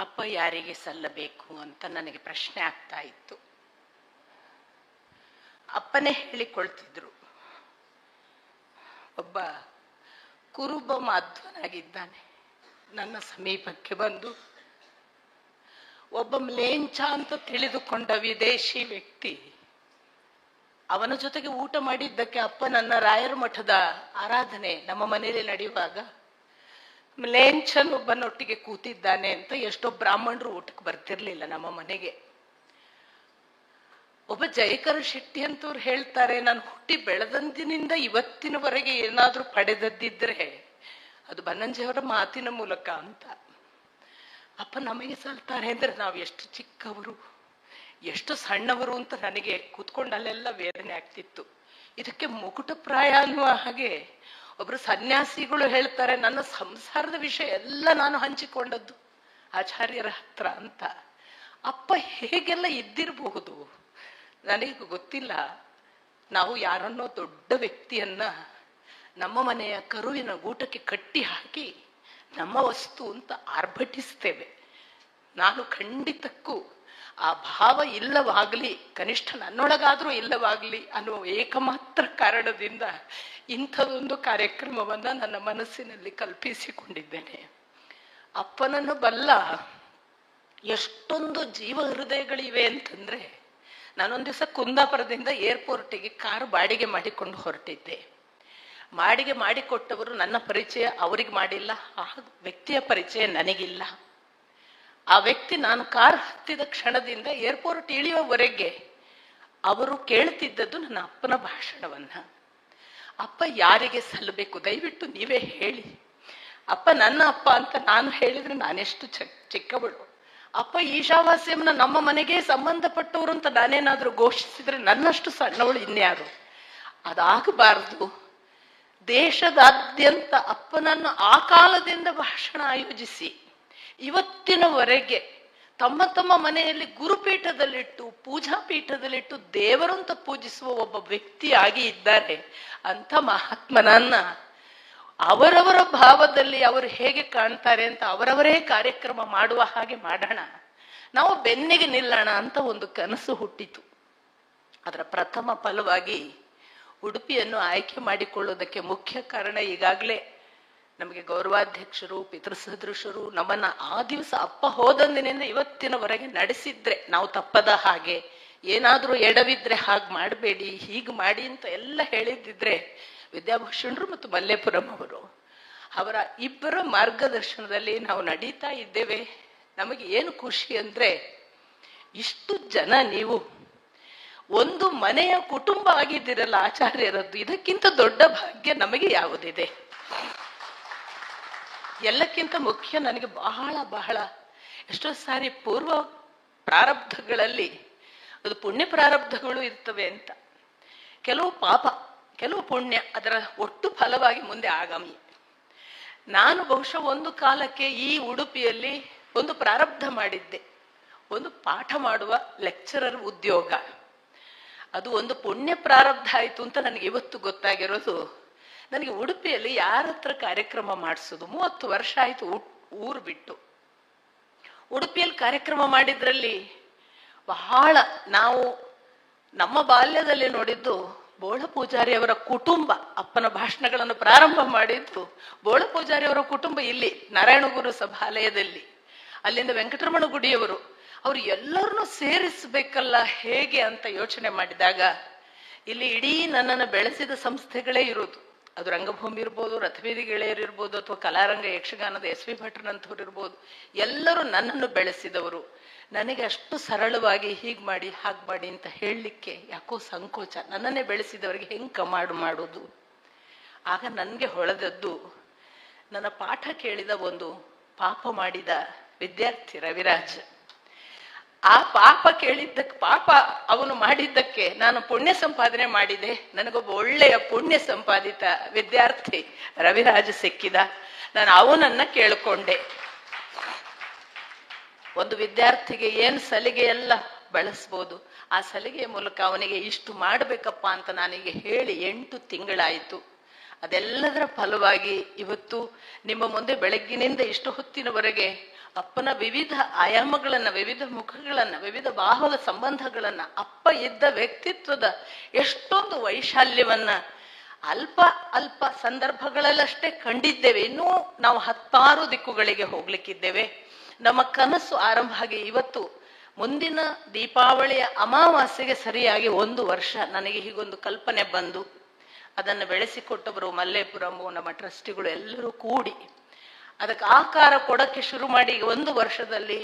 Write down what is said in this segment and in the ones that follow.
ಅಪ್ಪ ಯಾರಿಗೆ ಸಲ್ಲಬೇಕು ಅಂತ ನನಗೆ ಪ್ರಶ್ನೆ ಆಗ್ತಾ ಇತ್ತು. ಅಪ್ಪನೇ ಹೇಳಿಕೊಳ್ತಿದ್ರು. ಒಬ್ಬ ಕುರುಬ ಮಾಧ್ವನಾಗಿದ್ದಾನೆ. ನನ್ನ ಸಮೀಪಕ್ಕೆ ಬಂದು ಒಬ್ಬ ಮ್ಲೇಂಚ ಅಂತ ತಿಳಿದುಕೊಂಡ ವಿದೇಶಿ ವ್ಯಕ್ತಿ ಅವನ ಜೊತೆಗೆ ಊಟ ಮಾಡಿದ್ದಕ್ಕೆ ಅಪ್ಪ ನನ್ನ ರಾಯರ ಮಠದ ಆರಾಧನೆ ನಮ್ಮ ಮನೆಯಲ್ಲಿ ನಡೆಯುವಾಗ ಮ್ಲೇಂಚನ್ ಒಬ್ಬನೊಟ್ಟಿಗೆ ಕೂತಿದ್ದಾನೆ ಅಂತ ಎಷ್ಟೋ ಬ್ರಾಹ್ಮಣರು ಊಟಕ್ಕೆ ಬರ್ತಿರ್ಲಿಲ್ಲ ನಮ್ಮ ಮನೆಗೆ. ಒಬ್ಬ ಜಯಕರ ಶೆಟ್ಟಿ ಅಂತವ್ರು ಹೇಳ್ತಾರೆ, ನಾನು ಹುಟ್ಟಿ ಬೆಳೆದಂದಿನಿಂದ ಇವತ್ತಿನವರೆಗೆ ಏನಾದ್ರೂ ಪಡೆದದ್ದಿದ್ರೆ ಅದು ಬನ್ನಂಜಿಯವರ ಮಾತಿನ ಮೂಲಕ ಅಂತ. ಅಪ್ಪ ನಮಗೆ ಸಲ್ತಾರೆ ಅಂದ್ರೆ ನಾವು ಎಷ್ಟು ಚಿಕ್ಕವರು, ಎಷ್ಟು ಸಣ್ಣವರು ಅಂತ ನನಗೆ ಕೂತ್ಕೊಂಡು ಅಲ್ಲೆಲ್ಲ ವೇದನೆ ಆಗ್ತಿತ್ತು. ಇದಕ್ಕೆ ಮುಕುಟ ಪ್ರಾಯ ಅನ್ನುವ ಹಾಗೆ ಒಬ್ರು ಸನ್ಯಾಸಿಗಳು ಹೇಳ್ತಾರೆ, ನನ್ನ ಸಂಸಾರದ ವಿಷಯ ಎಲ್ಲ ನಾನು ಹಂಚಿಕೊಂಡದ್ದು. ಆಚಾರ್ಯರ ಹತ್ರ ಅಂತ. ಅಪ್ಪ ಹೇಗೆಲ್ಲ ಇದ್ದಿರಬಹುದು? ನನಗೆ ಗೊತ್ತಿಲ್ಲ. ನಾವು ಯಾರನ್ನೋ ದೊಡ್ಡ ವ್ಯಕ್ತಿಯನ್ನ ನಮ್ಮ ಮನೆಯ ಕರುವಿನ ಗೂಟಕ್ಕೆ ಕಟ್ಟಿ ಹಾಕಿ ನಮ್ಮ ವಸ್ತು ಅಂತ ಆರ್ಭಟಿಸ್ತೇವೆ. ನಾನು ಖಂಡಿತಕ್ಕೂ ಆ ಭಾವ ಇಲ್ಲವಾಗಲಿ ಕನಿಷ್ಠ ನನ್ನೊಳಗಾದರೂ ಇಲ್ಲವಾಗಲಿ ಅನ್ನುವ ಏಕಮಾತ್ರ ಕಾರಣದಿಂದ ಇಂಥದೊಂದು ಕಾರ್ಯಕ್ರಮವನ್ನ ನನ್ನ ಮನಸ್ಸಿನಲ್ಲಿ ಕಲ್ಪಿಸಿಕೊಂಡಿದ್ದೇನೆ. ಅಪ್ಪನನ್ನು ಬಲ್ಲ ಎಷ್ಟೊಂದು ಜೀವ ಹೃದಯಗಳಿವೆ ಅಂತಂದರೆ, ನಾನೊಂದು ದಿವಸ ಕುಂದಾಪುರದಿಂದ ಏರ್ಪೋರ್ಟಿಗೆ ಕಾರು ಬಾಡಿಗೆ ಮಾಡಿಕೊಂಡು ಹೊರಟಿದ್ದೆ. ಬಾಡಿಗೆ ಮಾಡಿಕೊಟ್ಟವರು ನನ್ನ ಪರಿಚಯ, ಅವರಿಗೆ ಮಾಡಿಲ್ಲ, ಆ ವ್ಯಕ್ತಿಯ ಪರಿಚಯ ನನಗಿಲ್ಲ. ಆ ವ್ಯಕ್ತಿ ನಾನು ಕಾರ್ ಹತ್ತಿದ ಕ್ಷಣದಿಂದ ಏರ್ಪೋರ್ಟ್ ಇಳಿಯುವವರೆಗೆ ಅವರು ಕೇಳ್ತಿದ್ದದ್ದು ನನ್ನ ಅಪ್ಪನ ಭಾಷಣವನ್ನ. ಅಪ್ಪ ಯಾರಿಗೆ ಸಲ್ಲಬೇಕು? ದಯವಿಟ್ಟು ನೀವೇ ಹೇಳಿ. ಅಪ್ಪ ನನ್ನ ಅಪ್ಪ ಅಂತ ನಾನು ಹೇಳಿದ್ರೆ ನಾನೆಷ್ಟು ಚಕ್ ಚಿಕ್ಕವಳು. ಅಪ್ಪ ಈಶಾವಾಸ್ಯಂನ ನಮ್ಮ ಮನೆಗೆ ಸಂಬಂಧಪಟ್ಟವರು ಅಂತ ನಾನೇನಾದ್ರೂ ಘೋಷಿಸಿದ್ರೆ ನನ್ನಷ್ಟು ಸಣ್ಣವಳು ಇನ್ಯಾರು? ಅದಾಗಬಾರದು. ದೇಶದಾದ್ಯಂತ ಅಪ್ಪನನ್ನು ಆ ಕಾಲದಿಂದ ಭಾಷಣ ಆಯೋಜಿಸಿ. ಇವತ್ತಿನವರೆಗೆ ತಮ್ಮ ತಮ್ಮ ಮನೆಯಲ್ಲಿ ಗುರುಪೀಠದಲ್ಲಿಟ್ಟು, ಪೂಜಾ ಪೀಠದಲ್ಲಿಟ್ಟು ದೇವರಂತ ಪೂಜಿಸುವ ಒಬ್ಬ ವ್ಯಕ್ತಿಯಾಗಿ ಇದ್ದಾರೆ. ಅಂತ ಮಹಾತ್ಮನನ್ನ ಅವರವರ ಭಾವದಲ್ಲಿ ಅವರು ಹೇಗೆ ಕಾಣ್ತಾರೆ ಅಂತ ಅವರವರೇ ಕಾರ್ಯಕ್ರಮ ಮಾಡುವ ಹಾಗೆ ಮಾಡೋಣ. ನಾವು ಬೆನ್ನಿಗೆ ನಿಲ್ಲೋಣ ಅಂತ ಒಂದು ಕನಸು ಹುಟ್ಟಿತು. ಅದರ ಪ್ರಥಮ ಫಲವಾಗಿ ಉಡುಪಿಯನ್ನು ಆಯ್ಕೆ ಮಾಡಿಕೊಳ್ಳೋದಕ್ಕೆ ಮುಖ್ಯ ಕಾರಣ ಈಗಾಗಲೇ ನಮಗೆ ಗೌರವಾಧ್ಯಕ್ಷರು, ಪಿತೃಸದೃಶರು ನಮ್ಮನ್ನ ಆ ದಿವಸ ಅಪ್ಪ ಹೋದಂದಿನಿಂದ ಇವತ್ತಿನವರೆಗೆ ನಡೆಸಿದ್ರೆ ನಾವು ತಪ್ಪದ ಹಾಗೆ. ಏನಾದರೂ ಎಡವಿದ್ರೆ ಹಾಗೆ ಮಾಡಬೇಡಿ, ಹೀಗೆ ಮಾಡಿ ಅಂತ ಎಲ್ಲ ಹೇಳಿದ್ದಿದ್ರೆ ವಿದ್ಯಾಭೂಷಣರು ಮತ್ತು ಮಲ್ಲೇಪುರಂ ಅವರು. ಅವರ ಇಬ್ಬರ ಮಾರ್ಗದರ್ಶನದಲ್ಲಿ ನಾವು ನಡೀತಾ ಇದ್ದೇವೆ. ನಮಗೆ ಏನು ಖುಷಿ ಅಂದ್ರೆ ಇಷ್ಟು ಜನ ನೀವು. ಒಂದು ಮನೆಯ ಕುಟುಂಬ ಆಗಿದ್ದೀರಲ್ಲ ಆಚಾರ್ಯರದ್ದು, ಇದಕ್ಕಿಂತ ದೊಡ್ಡ ಭಾಗ್ಯ ನಮಗೆ ಯಾವುದಿದೆ? ಎಲ್ಲಕ್ಕಿಂತ ಮುಖ್ಯ ನನಗೆ ಬಹಳ ಬಹಳ ಎಷ್ಟೋ ಸಾರಿ ಪೂರ್ವ ಪ್ರಾರಬ್ಧಗಳಲ್ಲಿ ಅದು ಪುಣ್ಯ ಪ್ರಾರಬ್ಧಗಳು ಇರ್ತವೆ ಅಂತ. ಕೆಲವು ಪಾಪ, ಕೆಲವು ಪುಣ್ಯ ಅದರ ಒಟ್ಟು ಫಲವಾಗಿ ಮುಂದೆ ಆಗಾಮಿ. ನಾನು ಬಹುಶಃ ಒಂದು ಕಾಲಕ್ಕೆ ಈ ಉಡುಪಿಯಲ್ಲಿ ಒಂದು ಪ್ರಾರಬ್ಧ ಮಾಡಿದ್ದೆ. ಒಂದು ಪಾಠ ಮಾಡುವ ಲೆಕ್ಚರರ್ ಉದ್ಯೋಗ. ಅದು ಒಂದು ಪುಣ್ಯ ಪ್ರಾರಬ್ಧ ಆಯಿತು ಅಂತ ನನಗೆ ಇವತ್ತು ಗೊತ್ತಾಗಿರೋದು. ನನಗೆ ಉಡುಪಿಯಲ್ಲಿ ಯಾರ ಹತ್ರ ಕಾರ್ಯಕ್ರಮ ಮಾಡಿಸೋದು? ಮೂವತ್ತು ವರ್ಷ ಆಯ್ತು ಊರು ಬಿಟ್ಟು. ಉಡುಪಿಯಲ್ಲಿ ಕಾರ್ಯಕ್ರಮ ಮಾಡಿದ್ರಲ್ಲಿ ಬಹಳ ನಾವು ನಮ್ಮ ಬಾಲ್ಯದಲ್ಲಿ ನೋಡಿದ್ದು ಬೋಳ ಪೂಜಾರಿ ಅವರ ಕುಟುಂಬ, ಅಪ್ಪನ ಭಾಷಣಗಳನ್ನು ಪ್ರಾರಂಭ ಮಾಡಿದ್ದು ಬೋಳ ಪೂಜಾರಿ ಅವರ ಕುಟುಂಬ ಇಲ್ಲಿ ನಾರಾಯಣಗುರು ಸಭಾಲಯದಲ್ಲಿ, ಅಲ್ಲಿಂದ ವೆಂಕಟರಮಣ ಗುಡಿಯವರು ಅವರು ಎಲ್ಲರನ್ನೂ ಸೇರಿಸಬೇಕಲ್ಲ ಹೇಗೆ ಅಂತ ಯೋಚನೆ ಮಾಡಿದಾಗ ಇಲ್ಲಿ ಇಡೀ ನನ್ನನ್ನು ಬೆಳೆಸಿದ ಸಂಸ್ಥೆಗಳೇ ಇರೋದು. ಅದು ರಂಗಭೂಮಿ ಇರ್ಬೋದು ರಥವೀದಿ ಗೆಳೆಯರು ಇರ್ಬೋದು, ಅಥವಾ ಕಲಾರಂಗ ಯಕ್ಷಗಾನದ ಎಸ್ ವಿ ಭಟ್ರನಂಥವ್ರು ಇರ್ಬೋದು, ಎಲ್ಲರೂ ನನ್ನನ್ನು ಬೆಳೆಸಿದವರು. ನನಗೆ ಅಷ್ಟು ಸರಳವಾಗಿ ಹೀಗೆ ಮಾಡಿ, ಹಾಗೆ ಮಾಡಿ ಅಂತ ಹೇಳಲಿಕ್ಕೆ ಯಾಕೋ ಸಂಕೋಚ. ನನ್ನನ್ನೇ ಬೆಳೆಸಿದವರಿಗೆ ಹೆಂಗ್ ಕಮಾಡು ಮಾಡೋದು? ಆಗ ನನಗೆ ಹೊಳೆದದ್ದು, ನನ್ನ ಪಾಠ ಕೇಳಿದ ಒಂದು ಪಾಪ ಮಾಡಿದ ವಿದ್ಯಾರ್ಥಿ ರವಿರಾಜ್. ಆ ಪಾಪ ಕೇಳಿದ್ದಕ್ಕೆ ಪಾಪ ಅವನು ಮಾಡಿದ್ದಕ್ಕೆ ನಾನು ಪುಣ್ಯ ಸಂಪಾದನೆ ಮಾಡಿದೆ. ನನಗೊಬ್ಬ ಒಳ್ಳೆಯ ಪುಣ್ಯ ಸಂಪಾದಿತ ವಿದ್ಯಾರ್ಥಿ ರವಿರಾಜ ಸಿಕ್ಕಿದ. ನಾನು ಅವನನ್ನ ಕೇಳಿಕೊಂಡೆ. ಒಂದು ವಿದ್ಯಾರ್ಥಿಗೆ ಏನ್ ಸಲಿಗೆ ಎಲ್ಲ ಬಳಸ್ಬೋದು. ಆ ಸಲಿಗೆಯ ಮೂಲಕ ಅವನಿಗೆ ಇಷ್ಟು ಮಾಡ್ಬೇಕಪ್ಪ ಅಂತ ನನಗೆ ಹೇಳಿ ಎಂಟು ತಿಂಗಳಾಯಿತು. ಅದೆಲ್ಲದರ ಫಲವಾಗಿ ಇವತ್ತು ನಿಮ್ಮ ಮುಂದೆ ಬೆಳಗ್ಗಿನಿಂದ ಇಷ್ಟು ಹೊತ್ತಿನವರೆಗೆ ಅಪ್ಪನ ವಿವಿಧ ಆಯಾಮಗಳನ್ನ, ವಿವಿಧ ಮುಖಗಳನ್ನ, ವಿವಿಧ ಭಾವದ ಸಂಬಂಧಗಳನ್ನ, ಅಪ್ಪ ಇದ್ದ ವ್ಯಕ್ತಿತ್ವದ ಎಷ್ಟೊಂದು ವೈಶಾಲ್ಯವನ್ನ ಅಲ್ಪ ಅಲ್ಪ ಸಂದರ್ಭಗಳಲ್ಲಷ್ಟೇ ಕಂಡಿದ್ದೇವೆ. ಇನ್ನೂ ನಾವು ಹತ್ತಾರು ದಿಕ್ಕುಗಳಿಗೆ ಹೋಗ್ಲಿಕ್ಕಿದ್ದೇವೆ. ನಮ್ಮ ಕನಸು ಆರಂಭ ಆಗಿ ಇವತ್ತು ಮುಂದಿನ ದೀಪಾವಳಿಯ ಅಮಾವಾಸ್ಯೆಗೆ ಸರಿಯಾಗಿ ಒಂದು ವರ್ಷ ನನಗೆ ಹೀಗೊಂದು ಕಲ್ಪನೆ ಬಂದು ಅದನ್ನು ಬೆಳೆಸಿಕೊಟ್ಟವರು ಮಲ್ಲೇಪುರಂ, ನಮ್ಮ ಟ್ರಸ್ಟಿಗಳು ಎಲ್ಲರೂ ಕೂಡಿ ಅದಕ್ಕೆ ಆಕಾರ ಕೊಡಕ್ಕೆ ಶುರು ಮಾಡಿ ಒಂದು ವರ್ಷದಲ್ಲಿ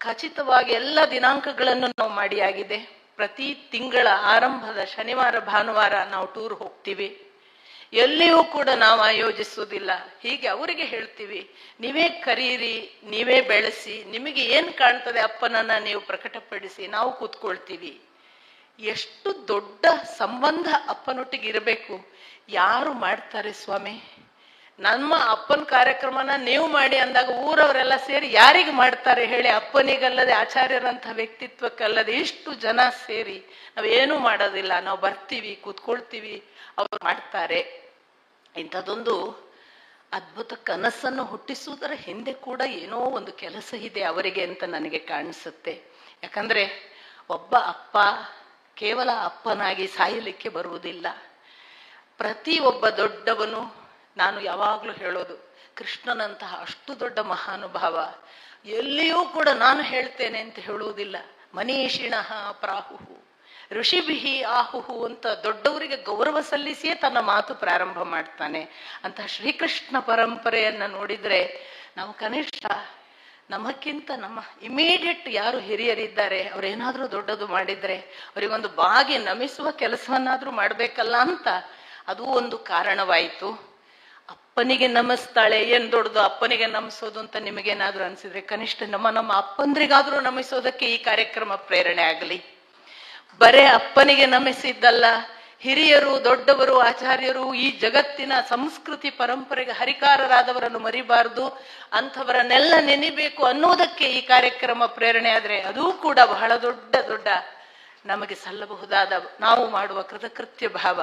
ಖಚಿತವಾಗಿ ಎಲ್ಲ ದಿನಾಂಕಗಳನ್ನು ನಾವು ಮಾಡಿ ಆಗಿದೆ ಪ್ರತಿ ತಿಂಗಳ ಆರಂಭದ ಶನಿವಾರ, ಭಾನುವಾರ ನಾವು ಟೂರ್ ಹೋಗ್ತೀವಿ. ಎಲ್ಲಿಯೂ ಕೂಡ ನಾವು ಆಯೋಜಿಸುವುದಿಲ್ಲ. ಹೀಗೆ ಅವರಿಗೆ ಹೇಳ್ತೀವಿ, ನೀವೇ ಕರೀರಿ, ನೀವೇ ಬೆಳೆಸಿ, ನಿಮಗೆ ಏನು ಕಾಣ್ತದೆ ಅಪ್ಪನನ್ನ ನೀವು ಪ್ರಕಟಪಡಿಸಿ, ನಾವು ಕೂತ್ಕೊಳ್ತೀವಿ. ಎಷ್ಟು ದೊಡ್ಡ ಸಂಬಂಧ ಅಪ್ಪನೊಟ್ಟಿಗೆ ಇರಬೇಕು. ಯಾರು ಮಾಡ್ತಾರೆ ಸ್ವಾಮಿ? ನಮ್ಮ ಅಪ್ಪನ ಕಾರ್ಯಕ್ರಮನ ನೀವು ಮಾಡಿ ಅಂದಾಗ ಊರವರೆಲ್ಲ ಸೇರಿ ಯಾರಿಗೆ ಮಾಡ್ತಾರೆ ಹೇಳಿ? ಅಪ್ಪನಿಗಲ್ಲದೆ ಆಚಾರ್ಯರಂಥ ವ್ಯಕ್ತಿತ್ವಕ್ಕಲ್ಲದೆ ಇಷ್ಟು ಜನ ಸೇರಿ ನಾವೇನು ಮಾಡೋದಿಲ್ಲ. ನಾವು ಬರ್ತೀವಿ, ಕೂತ್ಕೊಳ್ತೀವಿ, ಅವ್ರು ಮಾಡ್ತಾರೆ. ಇಂಥದ್ದೊಂದು ಅದ್ಭುತ ಕನಸನ್ನು ಹುಟ್ಟಿಸುವುದರ ಹಿಂದೆ ಕೂಡ ಏನೋ ಒಂದು ಕೆಲಸ ಇದೆ ಅವರಿಗೆ ಅಂತ ನನಗೆ ಕಾಣಿಸುತ್ತೆ. ಯಾಕಂದ್ರೆ ಒಬ್ಬ ಅಪ್ಪ ಕೇವಲ ಅಪ್ಪನಾಗಿ ಸಾಯಲಿಕ್ಕೆ ಬರುವುದಿಲ್ಲ. ಪ್ರತಿ ಒಬ್ಬ ದೊಡ್ಡವನು ನಾನು ಯಾವಾಗಲೂ ಹೇಳೋದು, ಕೃಷ್ಣನಂತಹ ಅಷ್ಟು ದೊಡ್ಡ ಮಹಾನುಭಾವ, ಎಲ್ಲಿಯೂ ಕೂಡ ನಾನು ಹೇಳ್ತೇನೆ ಅಂತ ಹೇಳುವುದಿಲ್ಲ. ಮನೀಷಿಣ ಪ್ರಾಹುಹು ಋಷಿಭಿಹಿ ಆಹುಹು ಅಂತ ದೊಡ್ಡವರಿಗೆ ಗೌರವ ಸಲ್ಲಿಸಿಯೇ ತನ್ನ ಮಾತು ಪ್ರಾರಂಭ ಮಾಡ್ತಾನೆ. ಅಂತ ಶ್ರೀಕೃಷ್ಣ ಪರಂಪರೆಯನ್ನ ನೋಡಿದ್ರೆ ನಾವು ಕನಿಷ್ಠ ನಮಕ್ಕಿಂತ ನಮ್ಮ ಇಮಿಡಿಯೇಟ್ ಯಾರು ಹಿರಿಯರಿದ್ದಾರೆ, ಅವ್ರೇನಾದ್ರೂ ದೊಡ್ಡದು ಮಾಡಿದ್ರೆ ಅವರಿಗೊಂದು ಬಾಗಿ ನಮಿಸುವ ಕೆಲಸವನ್ನಾದ್ರೂ ಮಾಡ್ಬೇಕಲ್ಲ ಅಂತ, ಅದು ಒಂದು ಕಾರಣವಾಯಿತು. ಅಪ್ಪನಿಗೆ ನಮಿಸ್ತಾಳೆ, ಏನ್ ದೊಡ್ಡದು ಅಪ್ಪನಿಗೆ ನಮಿಸೋದು ಅಂತ ನಿಮಗೇನಾದ್ರೂ ಅನ್ಸಿದ್ರೆ ಕನಿಷ್ಠ ನಮ್ಮ ನಮ್ಮ ಅಪ್ಪಂದ್ರಿಗಾದ್ರೂ ನಮಿಸೋದಕ್ಕೆ ಈ ಕಾರ್ಯಕ್ರಮ ಪ್ರೇರಣೆ ಆಗಲಿ. ಬರೇ ಅಪ್ಪನಿಗೆ ನಮಿಸಿದ್ದಲ್ಲ, ಹಿರಿಯರು, ದೊಡ್ಡವರು, ಆಚಾರ್ಯರು, ಈ ಜಗತ್ತಿನ ಸಂಸ್ಕೃತಿ ಪರಂಪರೆಗೆ ಹರಿಕಾರರಾದವರನ್ನು ಮರಿಬಾರದು, ಅಂಥವರನ್ನೆಲ್ಲ ನೆನಿಬೇಕು ಅನ್ನೋದಕ್ಕೆ ಈ ಕಾರ್ಯಕ್ರಮ ಪ್ರೇರಣೆ ಆದ್ರೆ ಅದೂ ಕೂಡ ಬಹಳ ದೊಡ್ಡ ದೊಡ್ಡ ನಮಗೆ ಸಲ್ಲಬಹುದಾದ ನಾವು ಮಾಡುವ ಕೃತಕೃತ್ಯ ಭಾವ.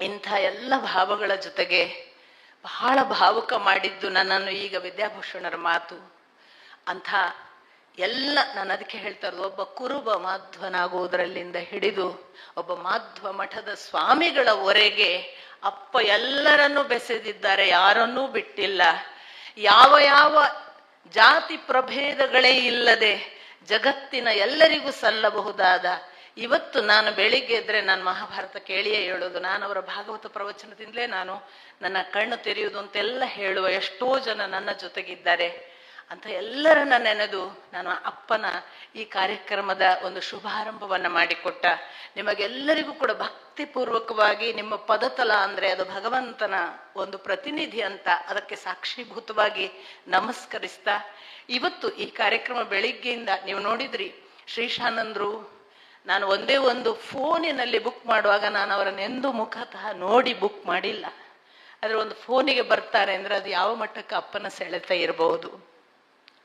ಇಂಥ ಎಲ್ಲ ಭಾವಗಳ ಜೊತೆಗೆ ಬಹಳ ಭಾವುಕ ಮಾಡಿದ್ದು ನನ್ನನ್ನು ಈಗ ವಿದ್ಯಾಭೂಷಣರ ಮಾತು. ಅಂಥ ಎಲ್ಲ ನಾನು ಅದಕ್ಕೆ ಹೇಳ್ತಾ ಇರೋದು, ಒಬ್ಬ ಕುರುಬ ಮಾಧ್ವನಾಗುವುದರಲ್ಲಿಂದ ಹಿಡಿದು ಒಬ್ಬ ಮಾಧ್ವ ಮಠದ ಸ್ವಾಮಿಗಳವರೆಗೆ ಅಪ್ಪ ಎಲ್ಲರನ್ನೂ ಬೆಸೆದಿದ್ದಾರೆ, ಯಾರನ್ನೂ ಬಿಟ್ಟಿಲ್ಲ. ಯಾವ ಯಾವ ಜಾತಿ ಪ್ರಭೇದಗಳೇ ಇಲ್ಲದೆ ಜಗತ್ತಿನ ಎಲ್ಲರಿಗೂ ಸಲ್ಲಬಹುದಾದ ಇವತ್ತು ನಾನು ಬೆಳಿಗ್ಗೆ ಎದ್ರೆ ನಾನು ಮಹಾಭಾರತ ಕೇಳಿಯೇ ಹೇಳೋದು. ನಾನು ಅವರ ಭಾಗವತ ಪ್ರವಚನದಿಂದಲೇ ನಾನು ನನ್ನ ಕಣ್ಣು ತೆರೆಯುವುದು ಅಂತೆಲ್ಲ ಹೇಳುವ ಎಷ್ಟೋ ಜನ ನನ್ನ ಜೊತೆಗಿದ್ದಾರೆ ಅಂತ ಎಲ್ಲರನ್ನ ನೆನೆದು ನಾನು ಅಪ್ಪನ ಈ ಕಾರ್ಯಕ್ರಮದ ಒಂದು ಶುಭಾರಂಭವನ್ನ ಮಾಡಿಕೊಟ್ಟ. ನಿಮಗೆಲ್ಲರಿಗೂ ಕೂಡ ಭಕ್ತಿಪೂರ್ವಕವಾಗಿ ನಿಮ್ಮ ಪದತಲ ಅಂದ್ರೆ ಅದು ಭಗವಂತನ ಒಂದು ಪ್ರತಿನಿಧಿ ಅಂತ ಅದಕ್ಕೆ ಸಾಕ್ಷೀಭೂತವಾಗಿ ನಮಸ್ಕರಿಸ್ತಾ. ಇವತ್ತು ಈ ಕಾರ್ಯಕ್ರಮ ಬೆಳಿಗ್ಗೆಯಿಂದ ನೀವು ನೋಡಿದ್ರಿ ಶ್ರೀಶಾನಂದ್ರು ನಾನು ಒಂದೇ ಒಂದು ಫೋನಿನಲ್ಲಿ ಬುಕ್ ಮಾಡುವಾಗ ನಾನು ಅವರನ್ನು ಎಂದೂ ಮುಖತಃ ನೋಡಿ ಬುಕ್ ಮಾಡಿಲ್ಲ. ಆದರೆ ಒಂದು ಫೋನಿಗೆ ಬರ್ತಾರೆ ಅಂದ್ರೆ ಅದು ಯಾವ ಮಟ್ಟಕ್ಕೆ ಅಪ್ಪನ ಸೆಳೆತ ಇರಬಹುದು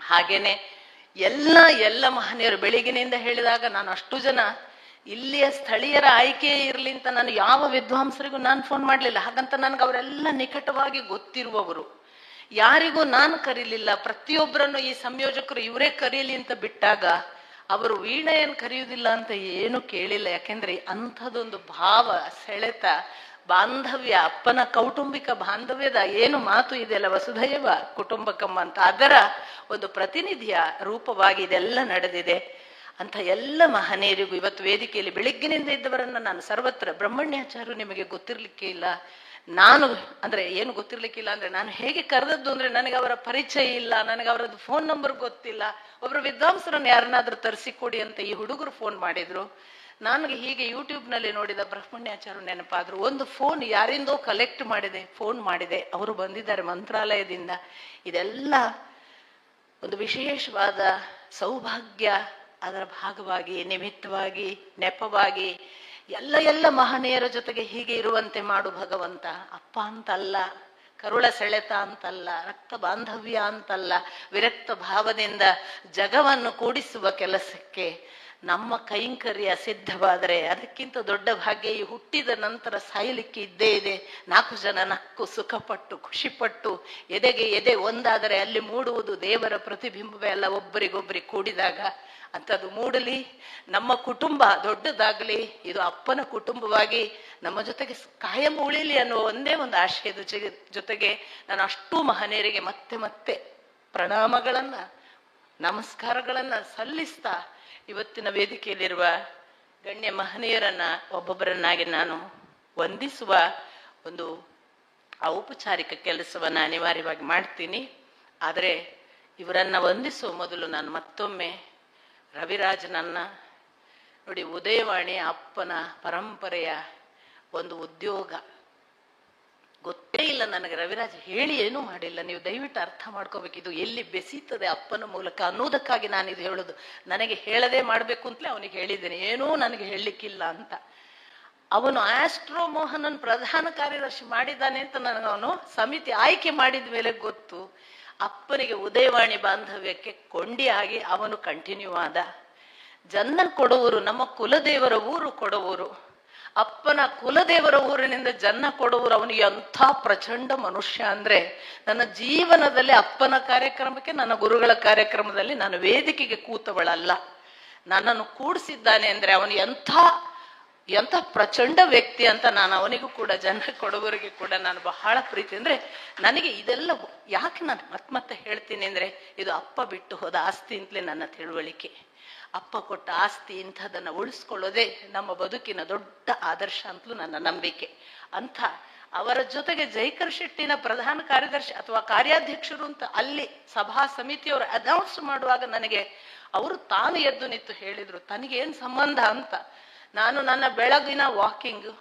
ಹಾಗೇನೆ ಎಲ್ಲ ಎಲ್ಲ ಮಹನೀಯರು ಬೆಳಿಗ್ಗಿನಿಂದ ಹೇಳಿದಾಗ ನಾನು ಅಷ್ಟು ಜನ ಇಲ್ಲಿಯ ಸ್ಥಳೀಯರ ಆಯ್ಕೆ ಇರಲಿ ಅಂತ ನಾನು ಯಾವ ವಿದ್ವಾಂಸರಿಗೂ ನಾನು ಫೋನ್ ಮಾಡಲಿಲ್ಲ. ಹಾಗಂತ ನನಗೆ ಅವರೆಲ್ಲ ನಿಕಟವಾಗಿ ಗೊತ್ತಿರುವವರು. ಯಾರಿಗೂ ನಾನು ಕರೀಲಿಲ್ಲ. ಪ್ರತಿಯೊಬ್ಬರನ್ನು ಈ ಸಂಯೋಜಕರು ಇವರೇ ಕರೀಲಿ ಅಂತ ಬಿಟ್ಟಾಗ ಅವರು ವೀಣೆಯನ್ನು ಕರೆಯುವುದಿಲ್ಲ ಅಂತ ಏನು ಕೇಳಿಲ್ಲ. ಯಾಕೆಂದ್ರೆ ಅಂಥದ್ದೊಂದು ಭಾವ, ಸೆಳೆತ, ಬಾಂಧವ್ಯ, ಅಪ್ಪನ ಕೌಟುಂಬಿಕ ಬಾಂಧವ್ಯದ ಏನು ಮಾತು ಇದೆಯಲ್ಲ ವಸುಧೈವ ಕುಟುಂಬಕಮ್ಮ ಅಂತ. ಅದರ ಒಂದು ಪ್ರತಿನಿಧಿಯ ರೂಪವಾಗಿ ಇದೆಲ್ಲ ನಡೆದಿದೆ. ಅಂತ ಎಲ್ಲ ಮಹನೀಯರಿಗೂ ಇವತ್ತು ವೇದಿಕೆಯಲ್ಲಿ ಬೆಳಿಗ್ಗಿನಿಂದ ಇದ್ದವರನ್ನ ನಾನು ಸರ್ವತ್ರ ಬ್ರಹ್ಮಣ್ಯಾಚಾರ್ಯರು ನಿಮಗೆ ಗೊತ್ತಿರ್ಲಿಕ್ಕೆ ಇಲ್ಲ. ನಾನು, ಅಂದ್ರೆ ಏನು ಗೊತ್ತಿರ್ಲಿಕ್ಕಿಲ್ಲ, ಅಂದ್ರೆ ನಾನು ಹೇಗೆ ಕರೆದದ್ದು ಅಂದ್ರೆ ನನಗೆ ಅವರ ಪರಿಚಯ ಇಲ್ಲ, ನನಗೆ ಅವರದ್ದು ಫೋನ್ ನಂಬರ್ ಗೊತ್ತಿಲ್ಲ. ಒಬ್ರು ವಿದ್ವಾಂಸರನ್ನು ಯಾರನ್ನಾದ್ರೂ ತರಿಸಿಕೊಡಿ ಅಂತ ಈ ಹುಡುಗರು ಫೋನ್ ಮಾಡಿದ್ರು. ನನಗೆ ಹೀಗೆ ಯೂಟ್ಯೂಬ್ನಲ್ಲಿ ನೋಡಿದ ಬ್ರಹ್ಮಣ್ಯಾಚಾರ ನೆನಪಾದ್ರು. ಒಂದು ಫೋನ್ ಯಾರಿಂದೋ ಕಲೆಕ್ಟ್ ಮಾಡಿದೆ ಫೋನ್ ಮಾಡಿದೆ. ಅವರು ಬಂದಿದ್ದಾರೆ ಮಂತ್ರಾಲಯದಿಂದ. ಇದೆಲ್ಲ ಒಂದು ವಿಶೇಷವಾದ ಸೌಭಾಗ್ಯ, ಅದರ ಭಾಗವಾಗಿ, ನಿಮಿತ್ತವಾಗಿ, ನೆಪವಾಗಿ ಎಲ್ಲ ಎಲ್ಲ ಮಹನೀಯರ ಜೊತೆಗೆ ಹೀಗೆ ಇರುವಂತೆ ಮಾಡು ಭಗವಂತ. ಅಪ್ಪ ಅಂತಲ್ಲ, ಕರುಳ ಸೆಳೆತ ಅಂತಲ್ಲ, ರಕ್ತ ಬಾಂಧವ್ಯ ಅಂತಲ್ಲ, ವಿರಕ್ತ ಭಾವದಿಂದ ಜಗವನ್ನು ಕೂಡಿಸುವ ಕೆಲಸಕ್ಕೆ ನಮ್ಮ ಕೈಂಕರ್ಯ ಸಿದ್ಧವಾದರೆ ಅದಕ್ಕಿಂತ ದೊಡ್ಡ ಭಾಗ್ಯ ಈ ಹುಟ್ಟಿದ ನಂತರ ಸಾಯಲಿಕ್ಕೆ ಇದ್ದೇ ಇದೆ. ನಾಲ್ಕು ಜನ ನಕ್ಕು, ಸುಖಪಟ್ಟು, ಖುಷಿಪಟ್ಟು, ಎದೆಗೆ ಎದೆ ಒಂದಾದರೆ ಅಲ್ಲಿ ಮೂಡುವುದು ದೇವರ ಪ್ರತಿಬಿಂಬವೇ ಅಲ್ಲ. ಒಬ್ಬರಿಗೊಬ್ಬರಿಗೆ ಕೂಡಿದಾಗ ಅಂಥದ್ದು ಮೂಡಲಿ. ನಮ್ಮ ಕುಟುಂಬ ದೊಡ್ಡದಾಗಲಿ, ಇದು ಅಪ್ಪನ ಕುಟುಂಬವಾಗಿ ನಮ್ಮ ಜೊತೆಗೆ ಕಾಯಂ ಉಳಿಲಿ ಅನ್ನುವ ಒಂದೇ ಒಂದು ಆಶಯದ ಜೊತೆ- ಜೊತೆಗೆ ನಾನು ಅಷ್ಟು ಮಹನೀಯರಿಗೆ ಮತ್ತೆ ಮತ್ತೆ ಪ್ರಣಾಮಗಳನ್ನು, ನಮಸ್ಕಾರಗಳನ್ನು ಸಲ್ಲಿಸ್ತಾ ಇವತ್ತಿನ ವೇದಿಕೆಯಲ್ಲಿರುವ ಗಣ್ಯ ಮಹನೀಯರನ್ನ, ಒಬ್ಬೊಬ್ಬರನ್ನಾಗಿ ನಾನು ವಂದಿಸುವ ಒಂದು ಔಪಚಾರಿಕ ಕೆಲಸವನ್ನ ಅನಿವಾರ್ಯವಾಗಿ ಮಾಡ್ತೀನಿ. ಆದರೆ ಇವರನ್ನ ವಂದಿಸುವ ಮೊದಲು ನಾನು ಮತ್ತೊಮ್ಮೆ ರವಿರಾಜನನ್ನ ನೋಡಿ ಉದಯವಾಣಿ ಅಪ್ಪನ ಪರಂಪರೆಯ ಒಂದು ಉದ್ಯೋಗ. ಗೊತ್ತೇ ಇಲ್ಲ ನನಗೆ. ರವಿರಾಜ್ ಹೇಳಿ ಏನೂ ಮಾಡಿಲ್ಲ. ನೀವು ದಯವಿಟ್ಟು ಅರ್ಥ ಮಾಡ್ಕೋಬೇಕು. ಇದು ಎಲ್ಲಿ ಬೆಸೀತದೆ ಅಪ್ಪನ ಮೂಲಕ ಅನ್ನೋದಕ್ಕಾಗಿ ನಾನು ಇದು ಹೇಳೋದು. ನನಗೆ ಹೇಳದೆ ಮಾಡಬೇಕು ಅಂತಲೇ ಅವನಿಗೆ ಹೇಳಿದ್ದೇನೆ. ಏನೂ ನನಗೆ ಹೇಳಲಿಕ್ಕಿಲ್ಲ ಅಂತ. ಅವನು ಆಸ್ಟ್ರೋ ಮೋಹನನ್ ಪ್ರಧಾನ ಕಾರ್ಯದರ್ಶಿ ಮಾಡಿದ್ದಾನೆ ಅಂತ ನನಗೆ ಅವನು ಸಮಿತಿ ಆಯ್ಕೆ ಮಾಡಿದ ಮೇಲೆ ಗೊತ್ತು. ಅಪ್ಪನಿಗೆ ಉದಯವಾಣಿ ಬಾಂಧವ್ಯಕ್ಕೆ ಕೊಂಡಿ ಆಗಿ ಅವನು ಕಂಟಿನ್ಯೂ ಆದ. ಜನ್ನ ಕೊಡುವರು, ನಮ್ಮ ಕುಲದೇವರ ಊರು ಕೊಡುವರು. ಅಪ್ಪನ ಕುಲದೇವರ ಊರಿನಿಂದ ಜನ್ನ ಕೊಡುವರು ಅವನು ಎಂಥ ಪ್ರಚಂಡ ಮನುಷ್ಯ ಅಂದ್ರೆ ನನ್ನ ಜೀವನದಲ್ಲಿ ಅಪ್ಪನ ಕಾರ್ಯಕ್ರಮಕ್ಕೆ, ನನ್ನ ಗುರುಗಳ ಕಾರ್ಯಕ್ರಮದಲ್ಲಿ ನಾನು ವೇದಿಕೆಗೆ ಕೂತವಳಲ್ಲ. ನನ್ನನ್ನು ಕೂಡಿಸಿದ್ದಾನೆ ಅಂದ್ರೆ ಅವನು ಎಂಥ ಎಂಥ ಪ್ರಚಂಡ ವ್ಯಕ್ತಿ ಅಂತ ನಾನು ಅವನಿಗೂ ಕೂಡ ಜನ ಕೊಡುವವರಿಗೆ ಕೂಡ ನಾನು ಬಹಳ ಪ್ರೀತಿ. ಅಂದ್ರೆ ನನಗೆ ಇದೆಲ್ಲ ಯಾಕೆ ನಾನು ಮತ್ ಮತ್ತೆ ಹೇಳ್ತೀನಿ ಅಂದ್ರೆ, ಇದು ಅಪ್ಪ ಬಿಟ್ಟು ಹೋದ ಆಸ್ತಿ ಅಂತಲೇ ನನ್ನ ತಿಳುವಳಿಕೆ. ಅಪ್ಪ ಕೊಟ್ಟ ಆಸ್ತಿ ಇಂಥದನ್ನ ಉಳಿಸ್ಕೊಳ್ಳೋದೇ ನಮ್ಮ ಬದುಕಿನ ದೊಡ್ಡ ಆದರ್ಶ ಅಂತಲೂ ನನ್ನ ನಂಬಿಕೆ. ಅಂಥ ಅವರ ಜೊತೆಗೆ ಜೈಕರ್ ಶೆಟ್ಟಿನ ಪ್ರಧಾನ ಕಾರ್ಯದರ್ಶಿ ಅಥವಾ ಕಾರ್ಯಾಧ್ಯಕ್ಷರು ಅಂತ ಅಲ್ಲಿ ಸಭಾ ಸಮಿತಿಯವರು ಅನೌನ್ಸ್ ಮಾಡುವಾಗ ನನಗೆ ಅವರು ತಾನು ಎದ್ದು ನಿಂತು ಹೇಳಿದ್ರು, ತನಗೇನ್ ಸಂಬಂಧ ಅಂತ. ನಾನು ನನ್ನ ಬೆಳಗಿನ ವಾಕಿಂಗ್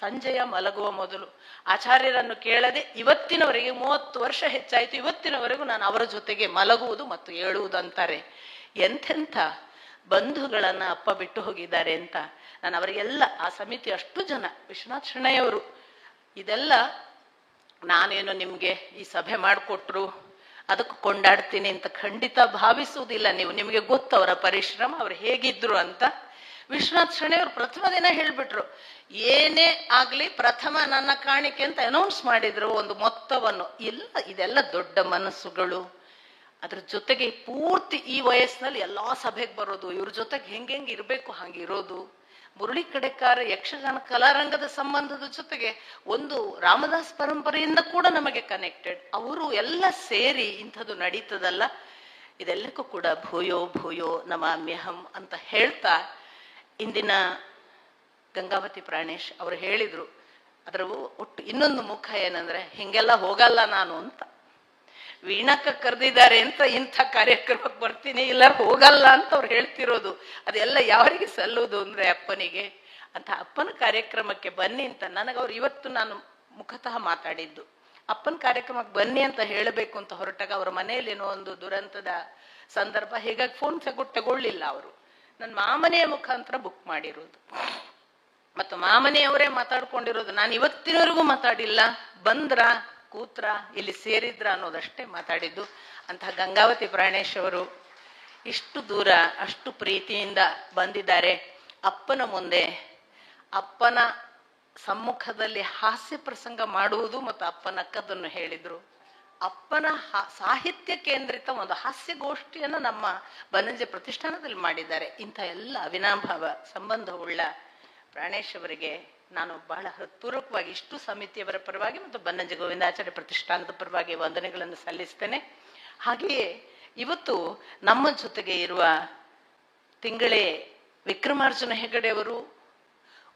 ಸಂಜೆಯ ಮಲಗುವ ಮೊದಲು. ಆಚಾರ್ಯರನ್ನು ಕೇಳದೆ ಇವತ್ತಿನವರೆಗೆ ಮೂವತ್ತು ವರ್ಷ ಹೆಚ್ಚಾಯಿತು. ಇವತ್ತಿನವರೆಗೂ ನಾನು ಅವರ ಜೊತೆಗೆ ಮಲಗುವುದು ಮತ್ತು ಏಳುವುದು ಅಂತಾರೆ ಎಂಥೆಂಥ ಬಂಧುಗಳನ್ನ ಅಪ್ಪ ಬಿಟ್ಟು ಹೋಗಿದ್ದಾರೆ ಅಂತ. ನಾನು ಅವರಿಗೆಲ್ಲ, ಆ ಸಮಿತಿ ಅಷ್ಟು ಜನ, ವಿಶ್ವನಾಥ್ ಶೆಣೆಯವರು ಇದೆಲ್ಲ ನಾನೇನು ನಿಮ್ಗೆ ಈ ಸಭೆ ಮಾಡಿಕೊಟ್ರು, ಅದಕ್ಕೆ ಕೊಂಡಾಡ್ತೀನಿ ಅಂತ ಖಂಡಿತ ಭಾವಿಸುವುದಿಲ್ಲ ನೀವು. ನಿಮಗೆ ಗೊತ್ತು ಅವರ ಪರಿಶ್ರಮ, ಅವ್ರು ಹೇಗಿದ್ರು ಅಂತ. ವಿಶ್ವನಾಥ್ ಶೆಣೆಯವರು ಪ್ರಥಮ ದಿನ ಹೇಳ್ಬಿಟ್ರು, ಏನೇ ಆಗ್ಲಿ ಪ್ರಥಮ ನನ್ನ ಕಾಣಿಕೆ ಅಂತ ಅನೌನ್ಸ್ ಮಾಡಿದ್ರು ಒಂದು ಮೊತ್ತವನ್ನು. ಇಲ್ಲ ಇದೆಲ್ಲ ದೊಡ್ಡ ಮನಸ್ಸುಗಳು. ಅದ್ರ ಜೊತೆಗೆ ಪೂರ್ತಿ ಈ ವಯಸ್ಸಿನಲ್ಲಿ ಎಲ್ಲಾ ಸಭೆಗೆ ಬರೋದು, ಇವ್ರ ಜೊತೆಗೆ ಹೆಂಗೆ ಹೆಂಗೆ ಇರಬೇಕು ಹಂಗಿರೋದು ಮುರಳಿ ಕಡೆಕಾರ, ಯಕ್ಷಗಾನ ಕಲಾರಂಗದ ಸಂಬಂಧದ ಜೊತೆಗೆ ಒಂದು ರಾಮದಾಸ್ ಪರಂಪರೆಯಿಂದ ಕೂಡ ನಮಗೆ ಕನೆಕ್ಟೆಡ್ ಅವರು ಎಲ್ಲ ಸೇರಿ ಇಂಥದ್ದು ನಡೀತದಲ್ಲ. ಇದೆಲ್ಲಕ್ಕೂ ಕೂಡ ಭೂಯೋ ಭೂಯೋ ನಮಾಮ್ಯಹಂ ಅಂತ ಹೇಳ್ತಾ ಇಂದಿನ ಗಂಗಾವತಿ ಪ್ರಾಣೇಶ್ ಅವರು ಹೇಳಿದ್ರು, ಅದರ ಒಟ್ಟು ಇನ್ನೊಂದು ಮುಖ ಏನಂದ್ರೆ, ಹಿಂಗೆಲ್ಲ ಹೋಗಲ್ಲ ನಾನು ಅಂತ. ವೀಣಕ್ಕ ಕರೆದಿದ್ದಾರೆ ಅಂತ ಇಂಥ ಕಾರ್ಯಕ್ರಮಕ್ಕೆ ಬರ್ತೀನಿ ಇಲ್ಲ ಹೋಗಲ್ಲ ಅಂತ ಅವ್ರು ಹೇಳ್ತಿರೋದು. ಅದೆಲ್ಲ ಯಾರಿಗೆ ಸಲ್ಲುವುದು ಅಂದ್ರೆ ಅಪ್ಪನಿಗೆ? ಅಂತ ಅಪ್ಪನ ಕಾರ್ಯಕ್ರಮಕ್ಕೆ ಬನ್ನಿ ಅಂತ ನನಗೆ ಅವ್ರು ಇವತ್ತು ನಾನು ಮುಖತಃ ಮಾತಾಡಿದ್ದು. ಅಪ್ಪನ ಕಾರ್ಯಕ್ರಮಕ್ಕೆ ಬನ್ನಿ ಅಂತ ಹೇಳಬೇಕು ಅಂತ ಹೊರಟಾಗ ಅವ್ರ ಮನೆಯಲ್ಲಿ ಏನೋ ಒಂದು ದುರಂತದ ಸಂದರ್ಭ, ಹೀಗಾಗಿ ಫೋನ್ ತಗೊ ತಗೊಳ್ಳಿಲ್ಲ ಅವರು. ನನ್ನ ಮಾಮನೆಯ ಮುಖಾಂತರ ಬುಕ್ ಮಾಡಿರೋದು. ಮತ್ತು ಮಾಮನೆಯವರೇ ಮಾತಾಡ್ಕೊಂಡಿರೋದು. ನಾನು ಇವತ್ತಿನವರೆಗೂ ಮಾತಾಡಿಲ್ಲ. ಬಂದ್ರ, ಕೂತ್ರ ಇಲ್ಲಿ ಸೇರಿದ್ರ ಅನ್ನೋದಷ್ಟೇ ಮಾತಾಡಿದ್ದು. ಅಂತಹ ಗಂಗಾವತಿ ಪ್ರಾಣೇಶ್ ಅವರು ಇಷ್ಟು ದೂರ, ಅಷ್ಟು ಪ್ರೀತಿಯಿಂದ ಬಂದಿದ್ದಾರೆ. ಅಪ್ಪನ ಮುಂದೆ, ಅಪ್ಪನ ಸಮ್ಮುಖದಲ್ಲಿ ಹಾಸ್ಯ ಪ್ರಸಂಗ ಮಾಡುವುದು ಮತ್ತು ಅಪ್ಪನಕ್ಕದನ್ನು ಹೇಳಿದರು ಹೇಳಿದ್ರು. ಅಪ್ಪನ ಸಾಹಿತ್ಯ ಕೇಂದ್ರಿತ ಒಂದು ಹಾಸ್ಯಗೋಷ್ಠಿಯನ್ನು ನಮ್ಮ ಬನಂಜೆ ಪ್ರತಿಷ್ಠಾನದಲ್ಲಿ ಮಾಡಿದ್ದಾರೆ. ಇಂಥ ಎಲ್ಲ ಅವಿನಾಭಾವ ಸಂಬಂಧವುಳ್ಳ ಪ್ರಾಣೇಶ್ ಅವರಿಗೆ ನಾನು ಬಹಳ ಹೃತ್ಪೂರ್ವಕವಾಗಿ ಇಷ್ಟು ಸಮಿತಿಯವರ ಪರವಾಗಿ ಮತ್ತು ಬನ್ನಂಜೆ ಗೋವಿಂದಾಚಾರ್ಯ ಪ್ರತಿಷ್ಠಾನದ ಪರವಾಗಿ ವಂದನೆಗಳನ್ನು ಸಲ್ಲಿಸ್ತೇನೆ. ಹಾಗೆಯೇ ಇವತ್ತು ನಮ್ಮ ಜೊತೆಗೆ ಇರುವ ತಿಂಗಳೇ ವಿಕ್ರಮಾರ್ಜುನ ಹೆಗಡೆ ಅವರು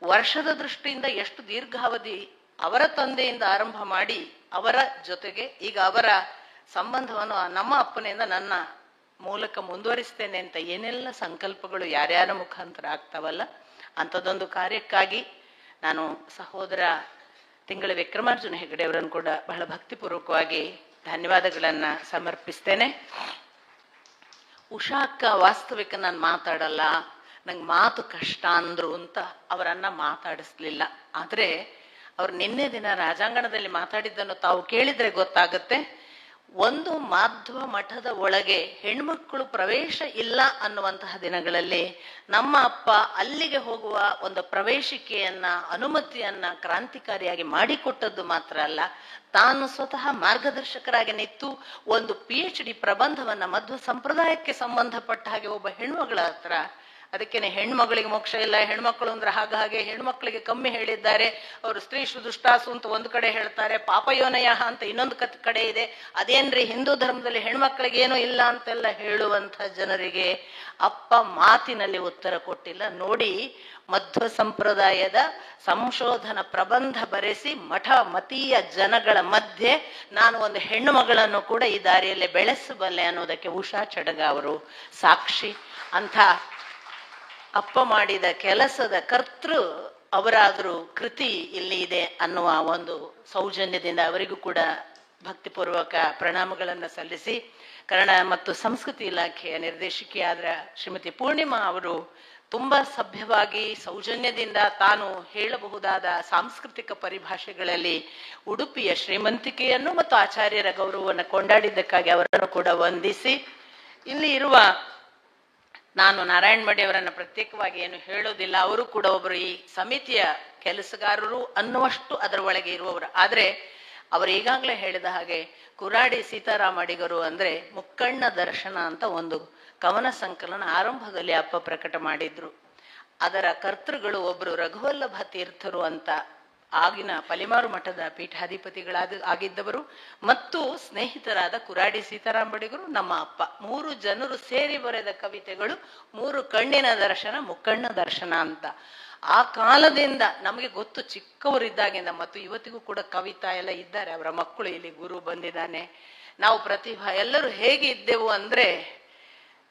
ವರ್ಷದ ದೃಷ್ಟಿಯಿಂದ ಎಷ್ಟು ದೀರ್ಘಾವಧಿ ಅವರ ತಂದೆಯಿಂದ ಆರಂಭ ಮಾಡಿ ಅವರ ಜೊತೆಗೆ ಈಗ ಅವರ ಸಂಬಂಧವನ್ನು ನಮ್ಮ ಅಪ್ಪನಿಂದ ನನ್ನ ಮೂಲಕ ಮುಂದುವರಿಸ್ತೇನೆ ಅಂತ ಏನೆಲ್ಲ ಸಂಕಲ್ಪಗಳು ಯಾರ್ಯಾರ ಮುಖಾಂತರ ಆಗ್ತಾವಲ್ಲ, ಅಂಥದ್ದೊಂದು ಕಾರ್ಯಕ್ಕಾಗಿ ನಾನು ಸಹೋದರ ತಿಂಗಳ ವಿಕ್ರಮಾರ್ಜುನ ಹೆಗಡೆ ಅವರನ್ನು ಕೂಡ ಬಹಳ ಭಕ್ತಿಪೂರ್ವಕವಾಗಿ ಧನ್ಯವಾದಗಳನ್ನ ಸಮರ್ಪಿಸ್ತೇನೆ. ಉಷಾ ಅಕ್ಕ ವಾಸ್ತವಿಕ ನಾನು ಮಾತಾಡಲ್ಲ, ನಂಗೆ ಮಾತು ಕಷ್ಟ ಅಂದ್ರು ಅಂತ ಅವರನ್ನ ಮಾತಾಡಿಸ್ಲಿಲ್ಲ. ಆದ್ರೆ ಅವ್ರು ನಿನ್ನೆ ದಿನ ರಾಜಾಂಗಣದಲ್ಲಿ ಮಾತಾಡಿದ್ದನ್ನು ತಾವು ಕೇಳಿದ್ರೆ ಗೊತ್ತಾಗುತ್ತೆ. ಒಂದು ಮಾಧ್ವ ಮಠದ ಒಳಗೆ ಹೆಣ್ಮಕ್ಕಳು ಪ್ರವೇಶ ಇಲ್ಲ ಅನ್ನುವಂತಹ ದಿನಗಳಲ್ಲಿ ನಮ್ಮ ಅಪ್ಪ ಅಲ್ಲಿಗೆ ಹೋಗುವ ಒಂದು ಪ್ರವೇಶಿಕೆಯನ್ನ, ಅನುಮತಿಯನ್ನ ಕ್ರಾಂತಿಕಾರಿಯಾಗಿ ಮಾಡಿಕೊಟ್ಟದ್ದು ಮಾತ್ರ ಅಲ್ಲ. ತಾನು ಸ್ವತಃ ಮಾರ್ಗದರ್ಶಕರಾಗಿ ನಿಂತು ಒಂದು ಪಿ ಎಚ್ ಡಿ ಪ್ರಬಂಧವನ್ನ ಮಧ್ವ ಸಂಪ್ರದಾಯಕ್ಕೆ ಸಂಬಂಧಪಟ್ಟ ಹಾಗೆ ಒಬ್ಬ ಹೆಣ್ಮಗಳ ಹತ್ರ ಅದಕ್ಕೇನೆ ಹೆಣ್ಮಗಳಿಗೆ ಮೋಕ್ಷ ಇಲ್ಲ, ಹೆಣ್ಮಕ್ಳು ಅಂದ್ರೆ ಹಾಗ ಹಾಗೆ, ಹೆಣ್ಮಕ್ಳಿಗೆ ಕಮ್ಮಿ ಹೇಳಿದ್ದಾರೆ. ಅವರು ಸ್ತ್ರೀ ದುಷ್ಟಾಸು ಅಂತ ಒಂದು ಕಡೆ ಹೇಳ್ತಾರೆ, ಪಾಪಯೋನಯ ಅಂತ ಇನ್ನೊಂದು ಕಡೆ ಇದೆ. ಅದೇನ್ರಿ ಹಿಂದೂ ಧರ್ಮದಲ್ಲಿ ಹೆಣ್ಮಕ್ಳಿಗೆ ಏನೂ ಇಲ್ಲ ಅಂತೆಲ್ಲ ಹೇಳುವಂತ ಜನರಿಗೆ ಅಪ್ಪ ಮಾತಿನಲ್ಲಿ ಉತ್ತರ ಕೊಟ್ಟಿಲ್ಲ. ನೋಡಿ, ಮಧ್ವ ಸಂಪ್ರದಾಯದ ಸಂಶೋಧನ ಪ್ರಬಂಧ ಬರೆಸಿ ಮಠ ಮತೀಯ ಜನಗಳ ಮಧ್ಯೆ ನಾನು ಒಂದು ಹೆಣ್ಣು ಮಗಳನ್ನು ಕೂಡ ಈ ದಾರಿಯಲ್ಲಿ ಬೆಳೆಸಬಲ್ಲೆ ಅನ್ನೋದಕ್ಕೆ ಉಷಾ ಚಡಗ ಅವರು ಸಾಕ್ಷಿ. ಅಂತ ಅಪ್ಪ ಮಾಡಿದ ಕೆಲಸದ ಕರ್ತೃ ಅವರಾದರೂ ಕೃತಿ ಇಲ್ಲಿ ಇದೆ ಅನ್ನುವ ಒಂದು ಸೌಜನ್ಯದಿಂದ ಅವರಿಗೂ ಕೂಡ ಭಕ್ತಿಪೂರ್ವಕ ಪ್ರಣಾಮಗಳನ್ನು ಸಲ್ಲಿಸಿ, ಕನ್ನಡ ಮತ್ತು ಸಂಸ್ಕೃತಿ ಇಲಾಖೆಯ ನಿರ್ದೇಶಕಿಯಾದ ಶ್ರೀಮತಿ ಪೂರ್ಣಿಮಾ ಅವರು ತುಂಬಾ ಸಭ್ಯವಾಗಿ ಸೌಜನ್ಯದಿಂದ ತಾನು ಹೇಳಬಹುದಾದ ಸಾಂಸ್ಕೃತಿಕ ಪರಿಭಾಷೆಗಳಲ್ಲಿ ಉಡುಪಿಯ ಶ್ರೀಮಂತಿಕೆಯನ್ನು ಮತ್ತು ಆಚಾರ್ಯರ ಗೌರವವನ್ನು ಕೊಂಡಾಡಿದ್ದಕ್ಕಾಗಿ ಅವರನ್ನು ಕೂಡ ವಂದಿಸಿ, ಇಲ್ಲಿ ಇರುವ ನಾನು ನಾರಾಯಣ ಮಡಿ ಅವರನ್ನ ಪ್ರತ್ಯೇಕವಾಗಿ ಏನು ಹೇಳೋದಿಲ್ಲ. ಅವರು ಕೂಡ ಒಬ್ಬರು ಈ ಸಮಿತಿಯ ಕೆಲಸಗಾರರು ಅನ್ನುವಷ್ಟು ಅದರ ಒಳಗೆ ಇರುವವರು. ಆದರೆ ಅವರು ಈಗಾಗಲೇ ಹೇಳಿದ ಹಾಗೆ ಕುರಾಡಿ ಸೀತಾರಾಮ ಅಡಿಗರು ಅಂದ್ರೆ ಮುಕ್ಕಣ್ಣ ದರ್ಶನ ಅಂತ ಒಂದು ಕವನ ಸಂಕಲನ ಆರಂಭದಲ್ಲಿ ಅಪ್ಪ ಪ್ರಕಟ ಮಾಡಿದ್ರು. ಅದರ ಕರ್ತೃಗಳು ಒಬ್ಬರು ರಘುವಲ್ಲಭ ತೀರ್ಥರು ಅಂತ ಆಗಿನ ಪಲಿಮಾರು ಮಠದ ಪೀಠಾಧಿಪತಿಗಳಾದ ಆಗಿದ್ದವರು ಮತ್ತು ಸ್ನೇಹಿತರಾದ ಕುರಾಡಿ ಸೀತಾರಾಮ ಬಡಿಗರು ನಮ್ಮ ಅಪ್ಪ. ಮೂರು ಜನರು ಸೇರಿ ಬರೆದ ಕವಿತೆಗಳು ಮೂರು ಕಣ್ಣಿನ ದರ್ಶನ, ಮುಕ್ಕಣ್ಣ ದರ್ಶನ ಅಂತ. ಆ ಕಾಲದಿಂದ ನಮಗೆ ಗೊತ್ತು ಚಿಕ್ಕವರಿದ್ದಾಗಿಂದ ಮತ್ತು ಇವತ್ತಿಗೂ ಕೂಡ ಕವಿತಾ ಎಲ್ಲ ಇದ್ದಾರೆ. ಅವರ ಮಕ್ಕಳು ಇಲ್ಲಿ ಗುರು ಬಂದಿದ್ದಾನೆ. ನಾವು ಪ್ರತಿಭಾ ಎಲ್ಲರೂ ಹೇಗೆ ಇದ್ದೆವು ಅಂದ್ರೆ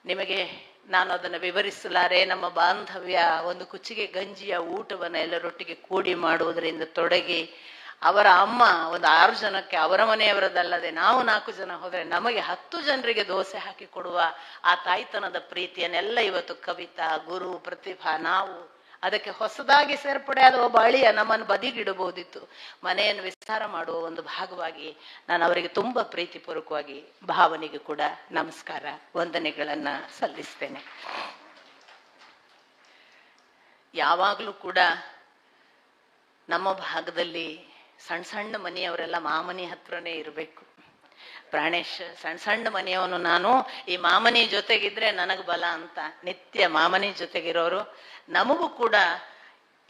ನಿಮಗೆ ನಾನು ಅದನ್ನು ವಿವರಿಸಲಾರೆ. ನಮ್ಮ ಬಾಂಧವ್ಯ ಒಂದು ಕುಚ್ಚಿಗೆ ಗಂಜಿಯ ಊಟವನ್ನು ಎಲ್ಲರೊಟ್ಟಿಗೆ ಕೂಡಿ ಮಾಡುವುದರಿಂದ ತೊಡಗಿ ಅವರ ಅಮ್ಮ ಒಂದು ಆರು ಜನಕ್ಕೆ ಅವರ ಮನೆಯವರದಲ್ಲದೆ ನಾವು ನಾಲ್ಕು ಜನ ಹೋದರೆ ನಮಗೆ ಹತ್ತು ಜನರಿಗೆ ದೋಸೆ ಹಾಕಿ ಕೊಡುವ ಆ ತಾಯ್ತನದ ಪ್ರೀತಿಯನ್ನೆಲ್ಲ ಇವತ್ತು ಕವಿತಾ, ಗುರು, ಪ್ರತಿಭಾ, ನಾವು ಅದಕ್ಕೆ ಹೊಸದಾಗಿ ಸೇರ್ಪಡೆಯಾದ ಒಬ್ಬ ಅಳಿಯ ನಮ್ಮನ್ನು ಬದಿಗಿಡಬಹುದಿತ್ತು. ಮನೆಯನ್ನು ವಿಸ್ತಾರ ಮಾಡುವ ಒಂದು ಭಾಗವಾಗಿ ನಾನು ಅವರಿಗೆ ತುಂಬಾ ಪ್ರೀತಿಪೂರ್ವಕವಾಗಿ ಭಾವನೆಗೆ ಕೂಡ ನಮಸ್ಕಾರ, ವಂದನೆಗಳನ್ನ ಸಲ್ಲಿಸ್ತೇನೆ. ಯಾವಾಗಲೂ ಕೂಡ ನಮ್ಮ ಭಾಗದಲ್ಲಿ ಸಣ್ಣ ಸಣ್ಣ ಮನೆಯವರೆಲ್ಲ ಮಾಮನಿ ಹತ್ರನೇ ಇರಬೇಕು. ಪ್ರಾಣೇಶ್ ಸಣ್ಣ ಸಣ್ಣ ಮನೆಯವನು ನಾನು. ಈ ಮಾಮನಿ ಜೊತೆಗಿದ್ರೆ ನನಗ್ ಬಲ ಅಂತ. ನಿತ್ಯ ಮಾಮನಿ ಜೊತೆಗಿರೋರು. ನಮಗೂ ಕೂಡ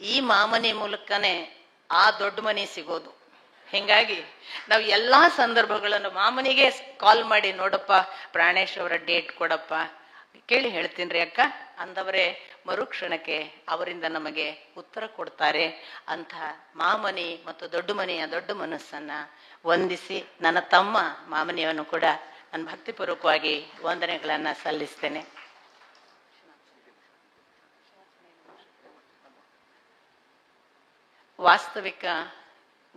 ಈ ಮಾಮನಿ ಮೂಲಕನೇ ಆ ದೊಡ್ಡ ಮನೆ ಸಿಗೋದು. ಹಿಂಗಾಗಿ ನಾವು ಎಲ್ಲಾ ಸಂದರ್ಭಗಳನ್ನು ಮಾಮನಿಗೆ ಕಾಲ್ ಮಾಡಿ, ನೋಡಪ್ಪ, ಪ್ರಾಣೇಶ್ ಅವರ ಡೇಟ್ ಕೊಡಪ್ಪ. ಕೇಳಿ ಹೇಳ್ತೀನಿ ಅಕ್ಕ? ಅಂದವರೇ, ಮರುಕ್ಷಣಕ್ಕೆ ಅವರಿಂದ ನಮಗೆ ಉತ್ತರ ಕೊಡ್ತಾರೆ. ಅಂತ ಮಾಮನಿ ಮತ್ತು ದೊಡ್ಡ ಮನೆಯ ದೊಡ್ಡ ಮನಸ್ಸನ್ನ ವಂದಿಸಿ ನನ್ನ ತಮ್ಮ ಮಾಮನಿಯವನ್ನು ಕೂಡ ನಾನು ಭಕ್ತಿಪೂರ್ವಕವಾಗಿ ವಂದನೆಗಳನ್ನು ಸಲ್ಲಿಸ್ತೇನೆ. ವಾಸ್ತವಿಕ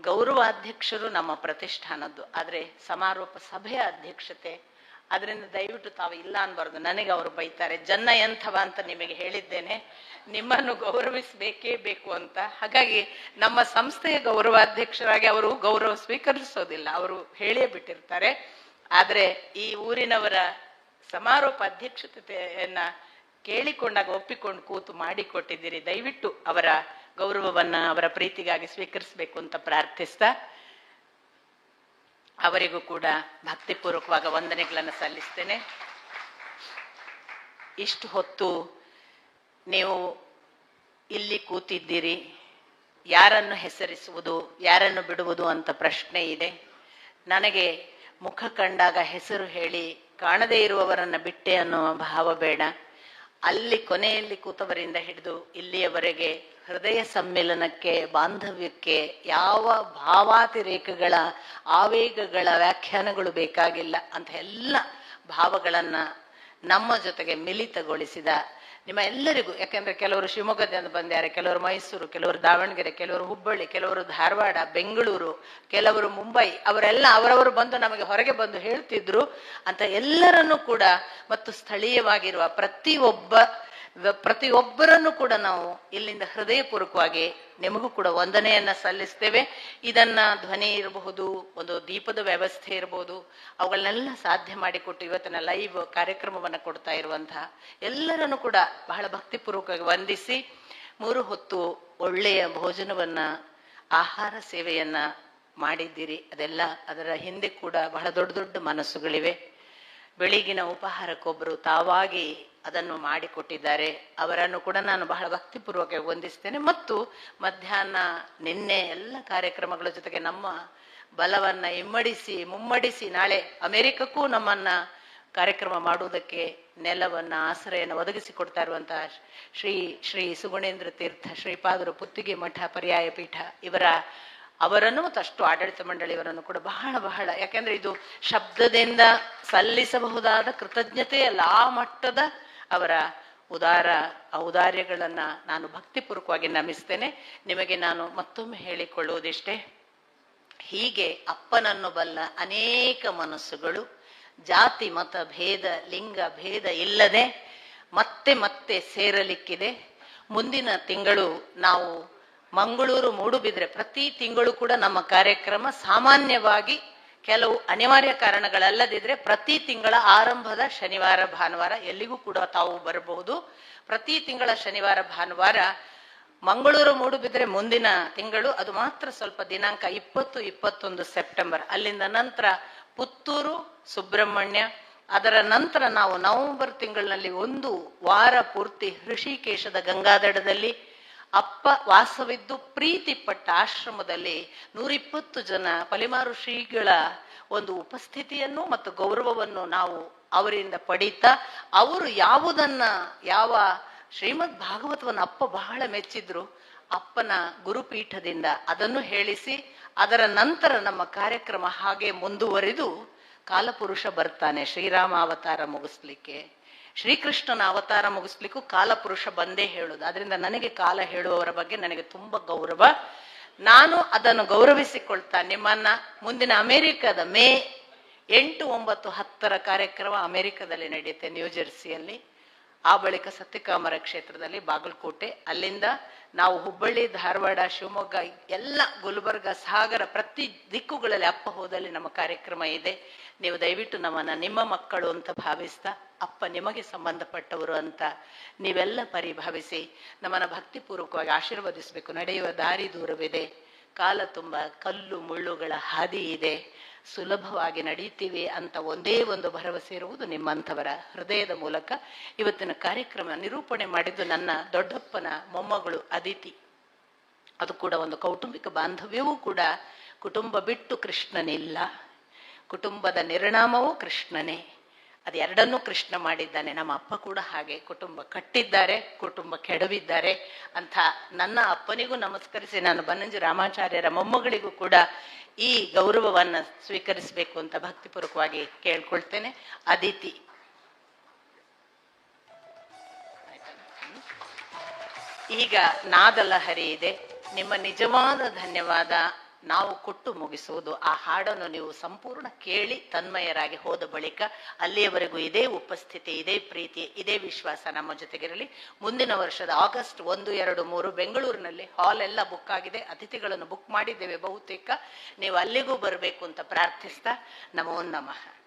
ಗೌರವಾಧ್ಯಕ್ಷರು ನಮ್ಮ ಪ್ರತಿಷ್ಠಾನದ್ದು. ಆದರೆ ಸಮಾರೋಪ ಸಭೆಯ ಅಧ್ಯಕ್ಷತೆ ಅದರಿಂದ ದಯವಿಟ್ಟು ತಾವು ಇಲ್ಲ ಅನ್ಬಾರ್ದು. ನನಗೆ ಅವರು ಬೈತಾರೆ. ಜನ್ನ ಎಂಥವ ಅಂತ ನಿಮಗೆ ಹೇಳಿದ್ದೇನೆ. ನಿಮ್ಮನ್ನು ಗೌರವಿಸಬೇಕೇ ಬೇಕು ಅಂತ. ಹಾಗಾಗಿ ನಮ್ಮ ಸಂಸ್ಥೆಯ ಗೌರವಾಧ್ಯಕ್ಷರಾಗಿ ಅವರು ಗೌರವ ಸ್ವೀಕರಿಸೋದಿಲ್ಲ. ಅವರು ಹೇಳೇ ಬಿಟ್ಟಿರ್ತಾರೆ. ಆದ್ರೆ ಈ ಊರಿನವರ ಸಮಾರೋಪ ಅಧ್ಯಕ್ಷತೆಯನ್ನ ಕೇಳಿಕೊಂಡಾಗ ಒಪ್ಪಿಕೊಂಡು ಕೂತು ಮಾಡಿಕೊಟ್ಟಿದ್ದೀರಿ. ದಯವಿಟ್ಟು ಅವರ ಗೌರವವನ್ನ ಅವರ ಪ್ರೀತಿಗಾಗಿ ಸ್ವೀಕರಿಸಬೇಕು ಅಂತ ಪ್ರಾರ್ಥಿಸ್ತಾ ಅವರಿಗೂ ಕೂಡ ಭಕ್ತಿಪೂರ್ವಕವಾಗ ವಂದನೆಗಳನ್ನು ಸಲ್ಲಿಸ್ತೇನೆ. ಇಷ್ಟು ಹೊತ್ತು ನೀವು ಇಲ್ಲಿ ಕೂತಿದ್ದೀರಿ, ಯಾರನ್ನು ಹೆಸರಿಸುವುದು, ಯಾರನ್ನು ಬಿಡುವುದು ಅಂತ ಪ್ರಶ್ನೆ ಇದೆ. ನನಗೆ ಮುಖ ಕಂಡಾಗ ಹೆಸರು ಹೇಳಿ ಕಾಣದೇ ಇರುವವರನ್ನು ಬಿಟ್ಟೆ ಅನ್ನುವ ಭಾವ ಬೇಡ. ಅಲ್ಲಿ ಕೊನೆಯಲ್ಲಿ ಕೂತವರಿಂದ ಹಿಡಿದು ಇಲ್ಲಿಯವರೆಗೆ ಹೃದಯ ಸಮ್ಮಿಲನಕ್ಕೆ, ಬಾಂಧವ್ಯಕ್ಕೆ ಯಾವ ಭಾವಾತಿರೇಕಗಳ, ಆವೇಗಗಳ ವ್ಯಾಖ್ಯಾನಗಳು ಬೇಕಾಗಿಲ್ಲ ಅಂತ ಎಲ್ಲ ಭಾವಗಳನ್ನ ನಮ್ಮ ಜೊತೆಗೆ ಮಿಲಿತಗೊಳಿಸಿದ ನಿಮ್ಮ ಎಲ್ಲರಿಗೂ, ಯಾಕಂದ್ರೆ ಕೆಲವರು ಶಿವಮೊಗ್ಗದಿಂದ ಬಂದಿದ್ದಾರೆ ಕೆಲವರು ಮೈಸೂರು, ಕೆಲವರು ದಾವಣಗೆರೆ, ಕೆಲವರು ಹುಬ್ಬಳ್ಳಿ, ಕೆಲವರು ಧಾರವಾಡ, ಬೆಂಗಳೂರು, ಕೆಲವರು ಮುಂಬೈ, ಅವರೆಲ್ಲ ಅವರವರು ಬಂದು ನಮಗೆ ಹೊರಗೆ ಬಂದು ಹೇಳ್ತಿದ್ರು ಅಂತ ಎಲ್ಲರನ್ನೂ ಕೂಡ ಮತ್ತು ಸ್ಥಳೀಯವಾಗಿರುವ ಪ್ರತಿಯೊಬ್ಬ ಪ್ರತಿಯೊಬ್ಬರನ್ನು ಕೂಡ ನಾವು ಇಲ್ಲಿಂದ ಹೃದಯಪೂರ್ವಕವಾಗಿ ನಿಮಗೂ ಕೂಡ ವಂದನೆಯನ್ನ ಸಲ್ಲಿಸ್ತೇವೆ. ಇದನ್ನ ಧ್ವನಿ ಇರಬಹುದು, ಒಂದು ದೀಪದ ವ್ಯವಸ್ಥೆ ಇರಬಹುದು, ಅವುಗಳನ್ನೆಲ್ಲ ಸಾಧ್ಯ ಮಾಡಿಕೊಟ್ಟು ಇವತ್ತಿನ ಲೈವ್ ಕಾರ್ಯಕ್ರಮವನ್ನು ಕೊಡ್ತಾ ಇರುವಂತಹ ಎಲ್ಲರನ್ನು ಕೂಡ ಬಹಳ ಭಕ್ತಿಪೂರ್ವಕವಾಗಿ ವಂದಿಸಿ, ಮೂರು ಹೊತ್ತು ಒಳ್ಳೆಯ ಭೋಜನವನ್ನ, ಆಹಾರ ಸೇವೆಯನ್ನ ಮಾಡಿದ್ದೀರಿ. ಅದೆಲ್ಲ ಅದರ ಹಿಂದೆ ಕೂಡ ಬಹಳ ದೊಡ್ಡ ದೊಡ್ಡ ಮನಸ್ಸುಗಳಿವೆ. ಬೆಳಿಗಿನ ಉಪಹಾರಕ್ಕೊಬ್ಬರು ತಾವಾಗಿ ಅದನ್ನು ಮಾಡಿಕೊಟ್ಟಿದ್ದಾರೆ. ಅವರನ್ನು ಕೂಡ ನಾನು ಬಹಳ ಭಕ್ತಿಪೂರ್ವಕ ವಂದಿಸ್ತೇನೆ. ಮತ್ತು ಮಧ್ಯಾಹ್ನ ನಿನ್ನೆ ಎಲ್ಲ ಕಾರ್ಯಕ್ರಮಗಳ ಜೊತೆಗೆ ನಮ್ಮ ಬಲವನ್ನ ಇಮ್ಮಡಿಸಿ, ಮುಮ್ಮಡಿಸಿ ನಾಳೆ ಅಮೆರಿಕಕ್ಕೂ ನಮ್ಮನ್ನ ಕಾರ್ಯಕ್ರಮ ಮಾಡುವುದಕ್ಕೆ ನೆಲವನ್ನ ಆಶ್ರಯನ ಒದಗಿಸಿಕೊಡ್ತಾ ಇರುವಂತಹ ಶ್ರೀ ಶ್ರೀ ಸುಗುಣೇಂದ್ರ ತೀರ್ಥ ಶ್ರೀಪಾದರು ಪುತ್ತಿಗೆ ಮಠ, ಪರ್ಯಾಯ ಪೀಠ ಇವರ ಅವರನ್ನು ಮತ್ತು ಆಡಳಿತ ಮಂಡಳಿಯವರನ್ನು ಕೂಡ ಬಹಳ ಬಹಳ. ಯಾಕೆಂದ್ರೆ ಇದು ಶಬ್ದದಿಂದ ಸಲ್ಲಿಸಬಹುದಾದ ಕೃತಜ್ಞತೆ ಅಲ್ಲ. ಆ ಮಟ್ಟದ ಅವರ ಉದಾರ, ಔದಾರ್ಯಗಳನ್ನ ನಾನು ಭಕ್ತಿಪೂರ್ವಕವಾಗಿ ನಮಿಸ್ತೇನೆ. ನಿಮಗೆ ನಾನು ಮತ್ತೊಮ್ಮೆ ಹೇಳಿಕೊಳ್ಳುವುದಿಷ್ಟೇ. ಹೀಗೆ ಅಪ್ಪನನ್ನು ಬಲ್ಲ ಅನೇಕ ಮನಸ್ಸುಗಳು, ಜಾತಿ, ಮತ, ಭೇದ, ಲಿಂಗ, ಭೇದ ಇಲ್ಲದೆ ಮತ್ತೆ ಮತ್ತೆ ಸೇರಲಿಕ್ಕಿದೆ. ಮುಂದಿನ ತಿಂಗಳು ನಾವು ಮಂಗಳೂರು ಮೂಡುಬಿದ್ರೆ ಪ್ರತಿ ತಿಂಗಳು ಕೂಡ ನಮ್ಮ ಕಾರ್ಯಕ್ರಮ ಸಾಮಾನ್ಯವಾಗಿ ಕೆಲವು ಅನಿವಾರ್ಯ ಕಾರಣಗಳಲ್ಲದಿದ್ರೆ ಪ್ರತಿ ತಿಂಗಳ ಆರಂಭದ ಶನಿವಾರ, ಭಾನುವಾರ ಎಲ್ಲಿಗೂ ಕೂಡ ತಾವು ಬರಬಹುದು. ಪ್ರತಿ ತಿಂಗಳ ಶನಿವಾರ, ಭಾನುವಾರ ಮಂಗಳೂರು ಮೂಡುಬಿದ್ರೆ ಮುಂದಿನ ತಿಂಗಳು ಅದು ಮಾತ್ರ ಸ್ವಲ್ಪ ದಿನಾಂಕ ಇಪ್ಪತ್ತು, ಇಪ್ಪತ್ತೊಂದು ಸೆಪ್ಟೆಂಬರ್. ಅಲ್ಲಿಂದ ನಂತರ ಪುತ್ತೂರು, ಸುಬ್ರಹ್ಮಣ್ಯ, ಅದರ ನಂತರ ನಾವು ನವೆಂಬರ್ ತಿಂಗಳಿನಲ್ಲಿ ಒಂದು ವಾರ ಪೂರ್ತಿ ಹೃಷಿಕೇಶದ ಗಂಗಾದಡದಲ್ಲಿ ಅಪ್ಪ ವಾಸವಿದ್ದು ಪ್ರೀತಿ ಪಟ್ಟ ಆಶ್ರಮದಲ್ಲಿ ನೂರಿಪ್ಪತ್ತು ಜನ ಪಲಿಮಾರು ಶ್ರೀಗಳ ಒಂದು ಉಪಸ್ಥಿತಿಯನ್ನು ಮತ್ತು ಗೌರವವನ್ನು ನಾವು ಅವರಿಂದ ಪಡೀತಾ, ಅವರು ಯಾವುದನ್ನ, ಯಾವ ಶ್ರೀಮದ್ ಭಾಗವತವನ್ನು ಅಪ್ಪ ಬಹಳ ಮೆಚ್ಚಿದ್ರು, ಅಪ್ಪನ ಗುರುಪೀಠದಿಂದ ಅದನ್ನು ಹೇಳಿಸಿ, ಅದರ ನಂತರ ನಮ್ಮ ಕಾರ್ಯಕ್ರಮ ಹಾಗೆ ಮುಂದುವರಿದು ಕಾಲಪುರುಷ ಬರ್ತಾನೆ ಶ್ರೀರಾಮ ಅವತಾರ ಮುಗಿಸ್ಲಿಕ್ಕೆ. ಶ್ರೀಕೃಷ್ಣನ ಅವತಾರ ಮುಗಿಸ್ಲಿಕ್ಕೂ ಕಾಲಪುರುಷ ಬಂದೇ ಹೇಳುದು. ಅದರಿಂದ ನನಗೆ ಕಾಲ ಹೇಳುವವರ ಬಗ್ಗೆ ನನಗೆ ತುಂಬಾ ಗೌರವ. ನಾನು ಅದನ್ನು ಗೌರವಿಸಿಕೊಳ್ತಾ ನಿಮ್ಮನ್ನ ಮುಂದಿನ ಅಮೆರಿಕದ ಮೇ ಎಂಟು ಒಂಬತ್ತು ಹತ್ತರ ಕಾರ್ಯಕ್ರಮ ಅಮೆರಿಕದಲ್ಲಿ ನಡೆಯುತ್ತೆ ನ್ಯೂಜೆರ್ಸಿಯಲ್ಲಿ ಆ ಬಳಿಕ ಸತ್ಯಕಾಮರ ಕ್ಷೇತ್ರದಲ್ಲಿ ಬಾಗಲಕೋಟೆ, ಅಲ್ಲಿಂದ ನಾವು ಹುಬ್ಬಳ್ಳಿ, ಧಾರವಾಡ, ಶಿವಮೊಗ್ಗ, ಎಲ್ಲ ಗುಲ್ಬರ್ಗ, ಸಾಗರ ಪ್ರತಿ ದಿಕ್ಕುಗಳಲ್ಲಿ ಅಪ್ಪ ಹೋದಲ್ಲಿ ನಮ್ಮ ಕಾರ್ಯಕ್ರಮ ಇದೆ. ನೀವು ದಯವಿಟ್ಟು ನಮ್ಮನ್ನ ನಿಮ್ಮ ಮಕ್ಕಳು ಅಂತ ಭಾವಿಸ್ತಾ, ಅಪ್ಪ ನಿಮಗೆ ಸಂಬಂಧಪಟ್ಟವರು ಅಂತ ನೀವೆಲ್ಲ ಪರಿಭಾವಿಸಿ ನಮ್ಮನ್ನ ಭಕ್ತಿಪೂರ್ವಕವಾಗಿ ಆಶೀರ್ವದಿಸಬೇಕು. ನಡೆಯುವ ದಾರಿ ದೂರವಿದೆ. ಕಾಲ ತುಂಬ ಕಲ್ಲು ಮುಳ್ಳುಗಳ ಹಾದಿ ಇದೆ. ಸುಲಭವಾಗಿ ನಡೆಯುತ್ತೀವಿ ಅಂತ ಒಂದೇ ಒಂದು ಭರವಸೆ ಇರುವುದು ನಿಮ್ಮಂಥವರ ಹೃದಯದ ಮೂಲಕ. ಇವತ್ತಿನ ಕಾರ್ಯಕ್ರಮ ನಿರೂಪಣೆ ಮಾಡಿದ್ದು ನನ್ನ ದೊಡ್ಡಪ್ಪನ ಮೊಮ್ಮಗಳು ಅದಿತಿ. ಅದು ಕೂಡ ಒಂದು ಕೌಟುಂಬಿಕ ಬಾಂಧವ್ಯವೂ ಕೂಡ ಕುಟುಂಬ ಬಿಟ್ಟು ಕೃಷ್ಣನಿಲ್ಲ. ಕುಟುಂಬದ ನಿರ್ಣಾಮವೂ ಕೃಷ್ಣನೇ. ಅದು ಎರಡನ್ನೂ ಕೃಷ್ಣ ಮಾಡಿದ್ದಾನೆ. ನಮ್ಮ ಅಪ್ಪ ಕೂಡ ಹಾಗೆ. ಕುಟುಂಬ ಕಟ್ಟಿದ್ದಾರೆ, ಕುಟುಂಬ ಕೆಡವಿದ್ದಾರೆ. ಅಂತ ನನ್ನ ಅಪ್ಪನಿಗೂ ನಮಸ್ಕರಿಸಿ, ನಾನು ಬನ್ನಂಜಿ ರಾಮಾಚಾರ್ಯರ ಮೊಮ್ಮಗಳಿಗೂ ಕೂಡ ಈ ಗೌರವವನ್ನ ಸ್ವೀಕರಿಸಬೇಕು ಅಂತ ಭಕ್ತಿಪೂರ್ವಕವಾಗಿ ಕೇಳ್ಕೊಳ್ತೇನೆ. ಅದಿತಿ. ಈಗ ನಾದಲಹರಿ ಇದೆ. ನಿಮ್ಮ ನಿಜವಾದ ಧನ್ಯವಾದ ನಾವು ಕೊಟ್ಟು ಮುಗಿಸುವುದು. ಆ ಹಾಡನ್ನು ನೀವು ಸಂಪೂರ್ಣ ಕೇಳಿ ತನ್ಮಯರಾಗಿ ಹೋದ ಬಳಿಕ ಅಲ್ಲಿಯವರೆಗೂ ಇದೇ ಉಪಸ್ಥಿತಿ, ಇದೇ ಪ್ರೀತಿ, ಇದೇ ವಿಶ್ವಾಸ ನಮ್ಮ ಜೊತೆಗಿರಲಿ. ಮುಂದಿನ ವರ್ಷದ ಆಗಸ್ಟ್ ಒಂದು, ಎರಡು, ಮೂರು ಬೆಂಗಳೂರಿನಲ್ಲಿ ಹಾಲ್ ಎಲ್ಲ ಬುಕ್ ಆಗಿದೆ. ಅತಿಥಿಗಳನ್ನು ಬುಕ್ ಮಾಡಿದ್ದೇವೆ ಬಹುತೇಕ. ನೀವು ಅಲ್ಲಿಗೂ ಬರಬೇಕು ಅಂತ ಪ್ರಾರ್ಥಿಸ್ತಾ ನಮೋ ನಮಃ.